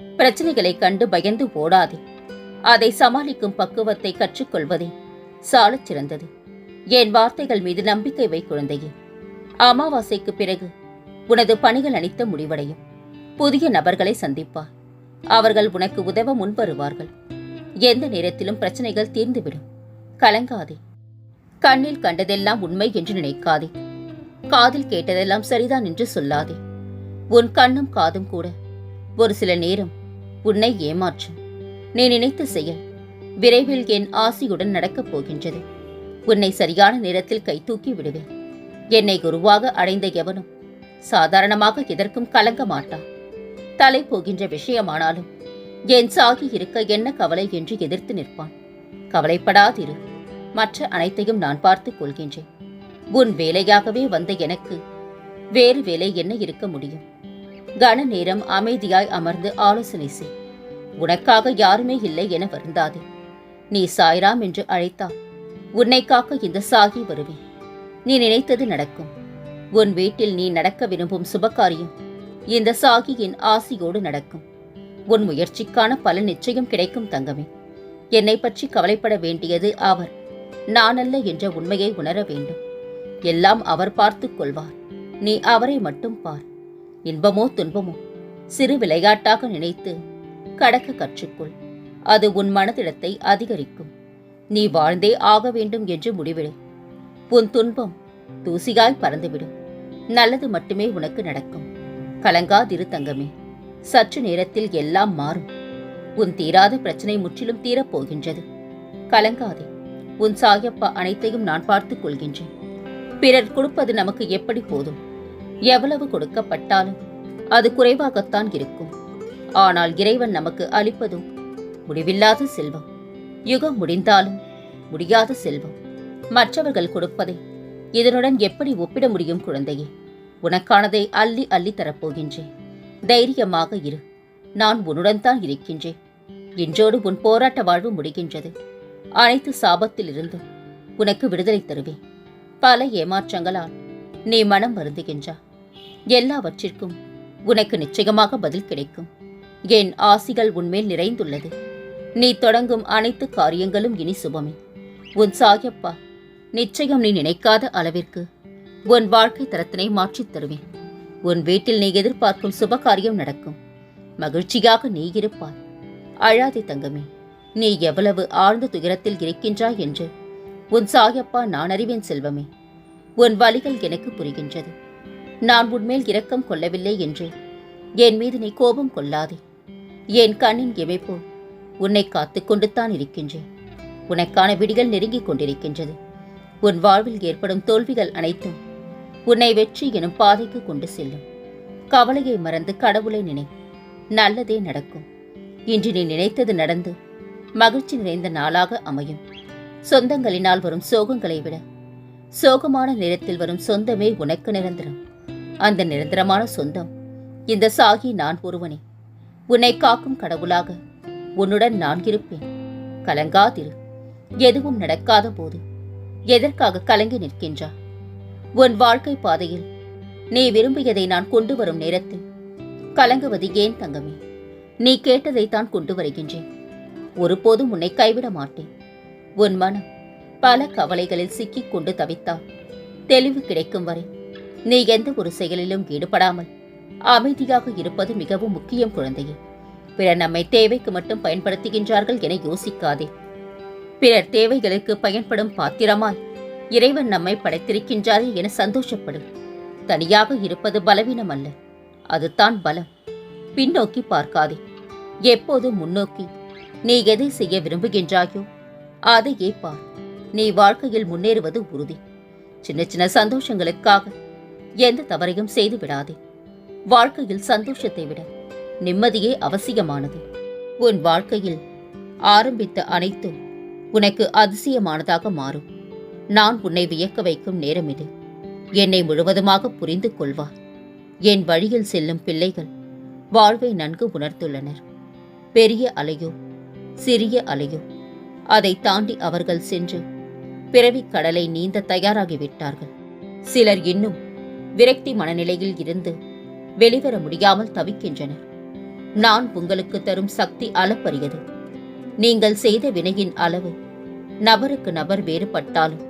பிரச்சனைகளை கண்டு பயந்து ஓடாதே. அதை சமாளிக்கும் பக்குவத்தை கற்றுக்கொள்வதே சாலச் சிறந்தது. என் வார்த்தைகள் மீது நம்பிக்கை வை குழந்தையே. அமாவாசைக்கு பிறகு உனது பணிகள் அளித்த முடிவடையும். புதிய நபர்களை சந்திப்பார். அவர்கள் உனக்கு உதவ முன்வருவார்கள் எந்த நேரத்திலும் பிரச்சனைகள் தீர்ந்துவிடும். கலங்காதே. கண்ணில் கண்டதெல்லாம் உண்மை என்று நினைக்காதே. காதில் கேட்டதெல்லாம் சரிதான் என்று சொல்லாதே. உன் கண்ணும் காதும் கூட ஒரு சில நேரம் உன்னை ஏமாற்றும். நீ நினைத்த செயல் விரைவில் என் ஆசியுடன் நடக்கப் போகின்றது. உன்னை சரியான நேரத்தில் கைதூக்கி விடுவேன். என்னை குருவாக அடைந்த எவனும் சாதாரணமாக எதற்கும் கலங்க மாட்டான். தலை போகின்ற விஷயமானாலும் என் சாகி இருக்க என்ன கவலை என்று எதிர்த்து நிற்பான். கவலைப்படாதிரு. மற்ற அனைத்தையும் நான் பார்த்துக் கொள்கின்றேன். உன் வேலையாகவே வந்த எனக்கு வேறு வேலை என்ன இருக்க முடியும்? கன நேரம் அமைதியாய் அமர்ந்து ஆலோசனை செய். உனக்காக யாருமே இல்லை என வருந்தாதே. நீ சாய்ராம் என்று அழைத்தால் உன்னை காக்க இந்த சாகி வருவேன். நீ நினைத்தது நடக்கும். உன் வீட்டில் நீ நடக்க விரும்பும் சுபகாரியம் இந்த சாகியின் ஆசியோடு நடக்கும். உன் முயற்சிக்கான பல நிச்சயம் கிடைக்கும் தங்கமே. என்னை பற்றி கவலைப்பட வேண்டியது அவர் நானல்ல என்ற உண்மையை உணர வேண்டும். எல்லாம் அவர் பார்த்துக் கொள்வார். நீ அவரை மட்டும் பார். இன்பமோ துன்பமோ? சிறு விளையாட்டாக நினைத்து கடக்க கற்றுக்கொள். அது உன் மனதிடத்தை அதிகரிக்கும். நீ வாழ்ந்தே ஆக வேண்டும் என்று முடிவிடு. உன் துன்பம் தூசியாய் பறந்துவிடும். நல்லது மட்டுமே உனக்கு நடக்கும். கலங்காதிரு தங்கமே சற்று நேரத்தில் எல்லாம் மாறும். உன் தீராத பிரச்சனை முற்றிலும் தீரப் போகின்றது கலங்காதே உன் சாயப்பா அனைத்தையும் நான் பார்த்துக் கொள்கின்றேன். பிறர் கொடுப்பது நமக்கு எப்படி போதும்? எவ்வளவு கொடுக்கப்பட்டாலும் அது குறைவாகத்தான் இருக்கும். ஆனால் இறைவன் நமக்கு அளிப்பதும் முடிவில்லாத செல்வம். யுகம் முடிந்தாலும் முடியாத செல்வம். மற்றவர்கள் கொடுப்பதை இதனுடன் எப்படி ஒப்பிட முடியும் குழந்தையே? உனக்கானதை அள்ளி அள்ளி தரப்போகின்றேன். தைரியமாக இரு. நான் உன்னுடன் தான் இருக்கின்றேன். இன்றோடு உன் போராட்ட வாழ்வு முடிகின்றது. அனைத்து சாபத்திலிருந்தும் உனக்கு விடுதலை தருவேன். பல ஏமாற்றங்களால் நீ மனம் வருந்துகின்றா எல்லாவற்றிற்கும் உனக்கு நிச்சயமாக பதில் கிடைக்கும். என் ஆசிகள் உன்மேல் நிறைந்துள்ளது. நீ தொடங்கும் அனைத்து காரியங்களும் இனி சுபமே. உன் சாயப்பா நிச்சயம் நீ நினைக்காத அளவிற்கு உன் வாழ்க்கை தரத்தினை மாற்றித் தருவேன். உன் வீட்டில் நீ எதிர்பார்க்கும் சுப காரியம் நடக்கும். மகிழ்ச்சியாக நீ இருப்பாய். அழாதே தங்கமே நீ எவ்வளவு ஆழ்ந்த துயரத்தில் இருக்கின்றாய் என்று உன் சாயப்பா நான் அறிவேன் செல்வமே. உன் வழிகள் எனக்கு புரிகின்றது. நான் உன்மேல் இரக்கம் கொள்ளவில்லை என்று என் மீது நீ கோபம் கொள்ளாதே. என் கண்ணின் இமைப்போல் உன்னை காத்து கொண்டுத்தான் இருக்கின்றேன். உனக்கான விடிகள் நெருங்கிக் கொண்டிருக்கின்றது. உன் வாழ்வில் ஏற்படும் தோல்விகள் அனைத்தும் உன்னை வெற்றி எனும் பாதைக்கு கொண்டு செல்லும். கவலையை மறந்து கடவுளை நினை. நல்லதே நடக்கும். இன்று நீ நினைத்தது நடந்து மகிழ்ச்சி நிறைந்த நாளாக அமையும். சொந்தங்களினால் வரும் சோகங்களை விட சோகமான நேரத்தில் வரும் சொந்தமே உனக்கு நிரந்தரம். அந்த நிரந்தரமான சொந்தம். இந்த சாகி நான் ஒருவனே. உன்னை காக்கும் கடவுளாக உன்னுடன் நான் இருப்பேன். கலங்காதிரு. எதுவும் நடக்காத போது எதற்காக கலங்கி நிற்கின்றா? உன் வாழ்க்கை பாதையில் நீ விரும்பியதை நான் கொண்டு வரும் நேரத்தில் கலங்குவது ஏன் தங்கமே? நீ கேட்டதைத்தான் கொண்டு வருகின்றேன். ஒருபோதும் உன்னை கைவிட மாட்டேன். உன் மனம் பல கவலைகளில் சிக்கிக் கொண்டு தவித்தால் தெளிவு கிடைக்கும் வரை நீ எந்த ஒரு செயலிலும் ஈடுபடாமல் அமைதியாக இருப்பது மிகவும் முக்கியம் குழந்தையே. பிறர் நம்மை தேவைக்கு மட்டும் பயன்படுத்துகின்றார்கள் என யோசிக்காதே. பிறர் தேவைகளுக்கு பயன்படும் பாத்திரமாய் இறைவன் நம்மை படைத்திருக்கின்றாரே என சந்தோஷப்படும் தனியாக இருப்பது பலவீனம் அல்ல. அதுதான் பலம். பின்னோக்கி பார்க்காதே. எப்போதும் முன்னோக்கி? நீ எதை செய்ய விரும்புகின்றாயோ அதையே பார். நீ வாழ்க்கையில் முன்னேறுவது உறுதி. சின்ன சின்ன சந்தோஷங்களுக்காக எந்த தவறையும் செய்து விடாதே. வாழ்க்கையில் சந்தோஷத்தை விட நிம்மதியே அவசியமானது. உன் வாழ்க்கையில் ஆரம்பித்த அனைத்தும் உனக்கு அதிசயமானதாக மாறும். நான் உன்னை வியக்க வைக்கும் நேரம் இது. என்னை முழுவதுமாக புரிந்து கொள்வார் என் வழியில் செல்லும் பிள்ளைகள் வாழ்வை நன்கு உணர்த்துள்ளனர் பெரிய அலையோ சிறிய அலையோ அதை தாண்டி அவர்கள் சென்று பிறவிக் கடலை நீந்த தயாராகிவிட்டார்கள். சிலர் இன்னும் விரக்தி மனநிலையில் இருந்து வெளிவர முடியாமல் தவிக்கின்றனர் நான் உங்களுக்கு தரும் சக்தி அளப்பரியது. நீங்கள் செய்த வினையின் அளவு நபருக்கு நபர் வேறுபட்டாலும்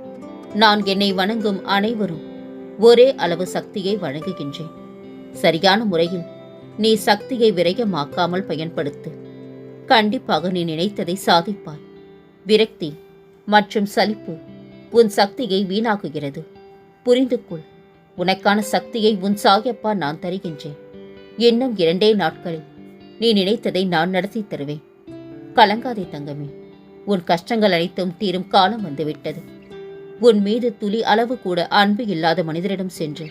நான் என்னை வணங்கும் அனைவரும் ஒரே அளவு சக்தியை வழங்குகின்றேன். சரியான முறையில் நீ சக்தியை விரயமாக்காமல் பயன்படுத்து. கண்டிப்பாக நீ நினைத்ததை சாதிப்பாய். விரக்தி மற்றும் சலிப்பு உன் சக்தியை வீணாக்குகிறது. புரிந்து கொள் உனக்கான சக்தியை உன் சாயப்பா நான் தருகின்றேன். இன்னும் இரண்டே நாட்களில் நீ நினைத்ததை நான் நடத்தி தருவேன். கலங்காதே தங்கமே. உன் கஷ்டங்கள் அனைத்தும் தீரும் காலம் வந்துவிட்டது. உன் மீது துளி அளவு கூட அன்பு இல்லாத மனிதரிடம் சென்று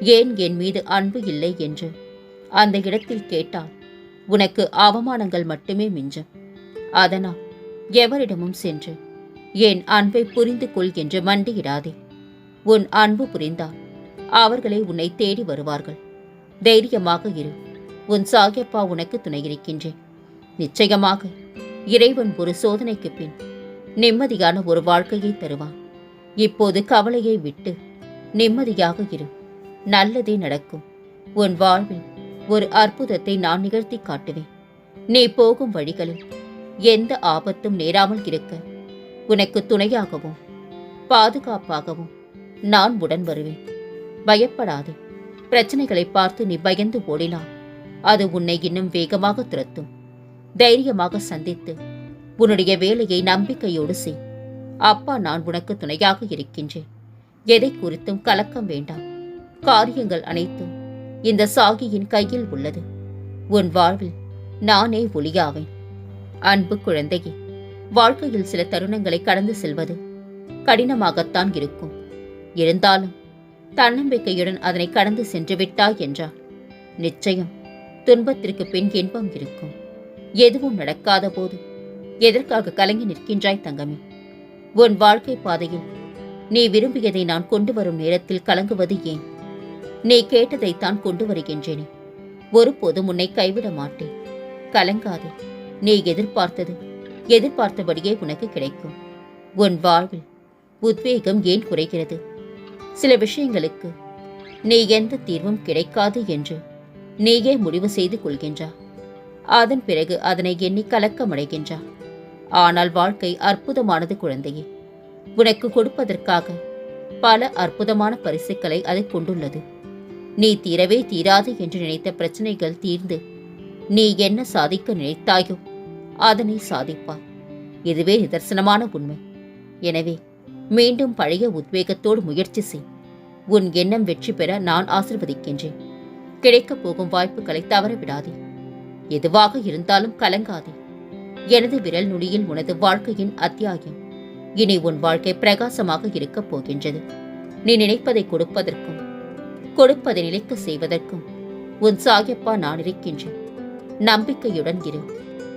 ஏன் என் மீது அன்பு இல்லை என்று அந்த இடத்தில் கேட்டால் உனக்கு அவமானங்கள் மட்டுமே மிஞ்சும். அதனால் எவரிடமும் சென்று என் அன்பை புரிந்து கொள் என்று மண்டியிடாதே. உன் அன்பு புரிந்தால் அவர்களே உன்னை தேடி வருவார்கள். தைரியமாக இரு. உன் சாகியப்பா உனக்கு துணையிருக்கின்றேன். நிச்சயமாக இறைவன் ஒரு சோதனைக்கு பின் நிம்மதியான ஒரு வாழ்க்கையை தருவான். இப்போது கவலையை விட்டு நிம்மதியாக இரு. நல்லதே நடக்கும். உன் வாழ்வில் ஒரு அற்புதத்தை நான் நிகழ்த்தி காட்டுவேன். நீ போகும் வழிகளில் எந்த ஆபத்தும் நேராமல் இருக்க. உனக்கு துணையாகவும் பாதுகாப்பாகவும் நான் உடன் வருவேன். பயப்படாதே. பிரச்சனைகளை பார்த்து நீ பயந்து ஓடினால் அது உன்னை இன்னும் வேகமாக துரத்தும். தைரியமாக சந்தித்து உன்னுடைய வேலையை நம்பிக்கையோடு செய். அப்பா நான் உனக்கு துணையாக இருக்கின்றேன். எதை குறித்தும் கலக்கம் வேண்டாம். காரியங்கள் அனைத்தும் இந்த சாகியின் கையில் உள்ளது. உன் வாழ்வில் நானே ஒளியாவேன். அன்பு குழந்தையே வாழ்க்கையில் சில தருணங்களை கடந்து செல்வது கடினமாகத்தான் இருக்கும். இருந்தாலும் தன்னம்பிக்கையுடன் அதனை கடந்து சென்று விட்டாய் என்றார். நிச்சயம் துன்பத்திற்கு பின் இன்பம் இருக்கும். எதுவும் நடக்காத போது எதற்காக கலங்கி நிற்கின்றாய் தங்கமே? உன் வாழ்க்கை பாதையில் நீ விரும்பியதை நான் கொண்டு வரும் நேரத்தில் கலங்குவது ஏன்? நீ கேட்டதைத்தான் கொண்டு வருகின்றேனே. ஒருபோதும் உன்னை கைவிட மாட்டேன். கலங்காதே. நீ எதிர்பார்த்தது எதிர்பார்த்தபடியே உனக்கு கிடைக்கும். உன் வாழ்வில் உத்வேகம் ஏன் குறைகிறது? சில விஷயங்களுக்கு நீ எந்த தீர்வும் கிடைக்காது என்று நீயே முடிவு செய்து கொள்கின்றா அதன் பிறகு அதனை எண்ணி கலக்கமடைகின்றா ஆனால் வாழ்க்கை அற்புதமானது குழந்தையே உனக்கு கொடுப்பதற்காக பல அற்புதமான பரிசுகளை அது கொண்டுள்ளது. நீ தீரவே தீராது என்று நினைத்த பிரச்சனைகள் தீர்ந்து நீ என்ன சாதிக்க நினைத்தாயோ அதனை சாதிப்பாய் இதுவே நிதர்சனமான உண்மை. எனவே மீண்டும் பழைய உத்வேகத்தோடு முயற்சி செய். உன் எண்ணம் வெற்றி பெற நான் ஆசிர்வதிக்கின்றேன். கிடைக்கப் போகும் வாய்ப்புகளை தவறவிடாதே எதுவாக இருந்தாலும் கலங்காதே. எனது விரல் நுனியில் உனது வாழ்க்கையின் அத்தியாயம். இனி உன் வாழ்க்கை பிரகாசமாக இருக்கப் போகின்றது. நீ நினைப்பதை கொடுப்பதற்கும் கொடுப்பதை நிலைக்க செய்வதற்கும் உன் சாயப்பா நான் இருக்கின்றேன். நம்பிக்கையுடன் இரு.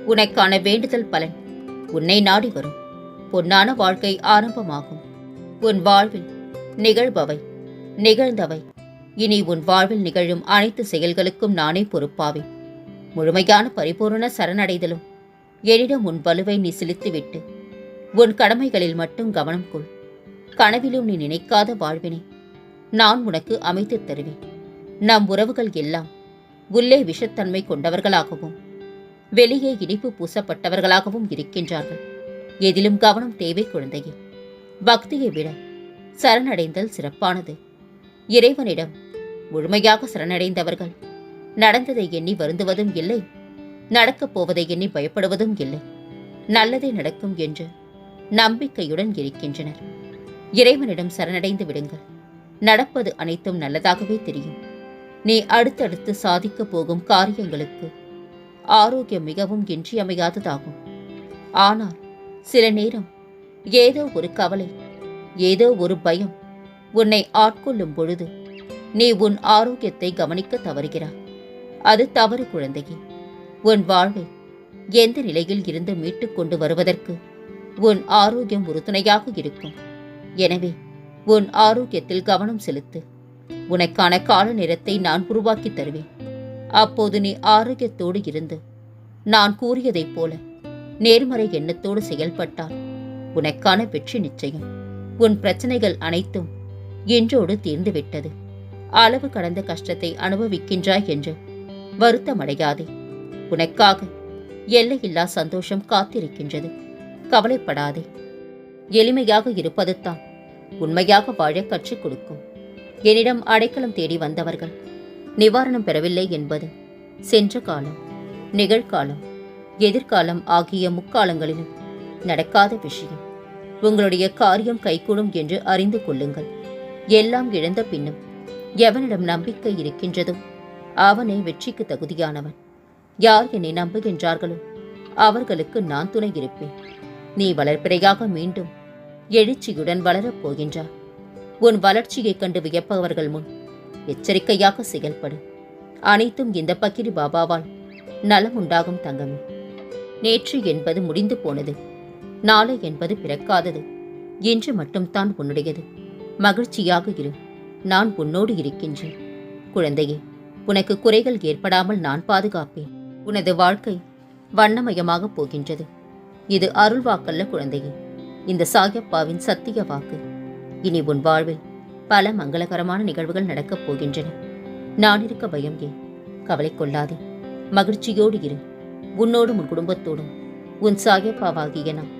உனக்கான வேண்டுதல் பலன் உன்னை நாடி வரும். பொன்னான வாழ்க்கை ஆரம்பமாகும். உன் வாழ்வில் நிகழ்பவை நிகழ்ந்தவை. இனி உன் வாழ்வில் நிகழும் அனைத்து செயல்களுக்கும் நானே பொறுப்பாவேன். முழுமையான பரிபூரண சரணடைதலும். என்னிடம் உன் வலுவை நீ செலுத்திவிட்டு உன் கடமைகளில் மட்டும் கவனம் கொள். கனவிலும் நீ நினைக்காத வாழ்வினை நான் உனக்கு அமைத்துத் தருவேன். நம் உறவுகள் எல்லாம் உள்ளே விஷத்தன்மை கொண்டவர்களாகவும் வெளியே இனிப்பு பூசப்பட்டவர்களாகவும் இருக்கின்றார்கள். எதிலும் கவனம் தேவை குழந்தையே. பக்தியை விட சரணடைந்தல் சிறப்பானது. இறைவனிடம் முழுமையாக சரணடைந்தவர்கள் நடந்ததை எண்ணி வருந்துவதும் இல்லை. நடக்கப் போவதை எண்ணி பயப்படுவதும் இல்லை. நல்லதே நடக்கும் என்று நம்பிக்கையுடன் இருக்கின்றனர். இறைவனிடம் சரணடைந்து விடுங்கள். நடப்பது அனைத்தும் நல்லதாகவே தெரியும். நீ அடுத்தடுத்து சாதிக்கப் போகும் காரியங்களுக்கு ஆரோக்கியம் மிகவும் இன்றியமையாததாகும். ஆனால் சில நேரம் ஏதோ ஒரு கவலை ஏதோ ஒரு பயம் உன்னை ஆட்கொள்ளும் பொழுது நீ உன் ஆரோக்கியத்தை கவனிக்க தவறுகிறாய். அது தவறு குழந்தையே. உன் வாழ்வை எந்த நிலையில் இருந்து மீட்டுக் கொண்டு வருவதற்கு உன் ஆரோக்கியம் உறுதுணையாக இருக்கும். எனவே உன் ஆரோக்கியத்தில் கவனம் செலுத்து. உனக்கான கால நேரத்தை நான் உருவாக்கி தருவேன். அப்போது நீ ஆரோக்கியத்தோடு இருந்து நான் கூறியதைப் போல நேர்மறை எண்ணத்தோடு செயல்பட்டால் உனக்கான வெற்றி நிச்சயம். உன் பிரச்சனைகள் அனைத்தும் இன்றோடு தீர்ந்துவிட்டது. அளவு கடந்த கஷ்டத்தை அனுபவிக்கின்றாய் என்று வருத்தமடையாதே. உனக்காக எல்லையில்லா சந்தோஷம் காத்திருக்கின்றது. கவலைப்படாதே. எளிமையாக இருப்பது தான் உண்மையாக வாழ கற்றுக் கொடுக்கும். என்னிடம் அடைக்கலம் தேடி வந்தவர்கள் நிவாரணம் பெறவில்லை என்பது சென்ற காலம் நிகழ்காலம் எதிர்காலம் ஆகிய முக்காலங்களிலும் நடக்காத விஷயம். உங்களுடைய காரியம் கைகூடும் என்று அறிந்து கொள்ளுங்கள். எல்லாம் இழந்த பின்னும் எவனிடம் நம்பிக்கை இருக்கின்றதோ அவனே வெற்றிக்கு தகுதியானவன். யார் என்னை நம்புகின்றார்களோ அவர்களுக்கு நான் துணை இருப்பேன். நீ வளர்ப்பிறையாக மீண்டும் எழுச்சியுடன் வளரப் போகின்றார் உன் வளர்ச்சியைக் கண்டு வியப்பவர்கள் முன் எச்சரிக்கையாக செயல்படு. அனைத்தும் இந்த பக்கிரி பாபாவால் நலம் உண்டாகும் தங்கமே. நேற்று என்பது முடிந்து போனது. நாளை என்பது பிறக்காதது. இன்று மட்டும்தான் உன்னுடையது. மகிழ்ச்சியாக இரு. நான் உன்னோடு இருக்கின்றேன். குழந்தையே உனக்கு குறைகள் ஏற்படாமல் நான் பாதுகாப்பேன். உனது வாழ்க்கை வண்ணமயமாகப் போகின்றது. இது அருள் வாக்கல்ல குழந்தையே. இந்த சாயப்பாவின் சத்திய வாக்கு. இனி உன் வாழ்வில் பல மங்களகரமான நிகழ்வுகள் நடக்கப் போகின்றன. நான் இருக்க பயம் ஏன்? கவலை கொள்ளாதே. மகிழ்ச்சியோடு இரு. உன்னோடும் உன் குடும்பத்தோடும். உன் சாயப்பாவாகிய நான்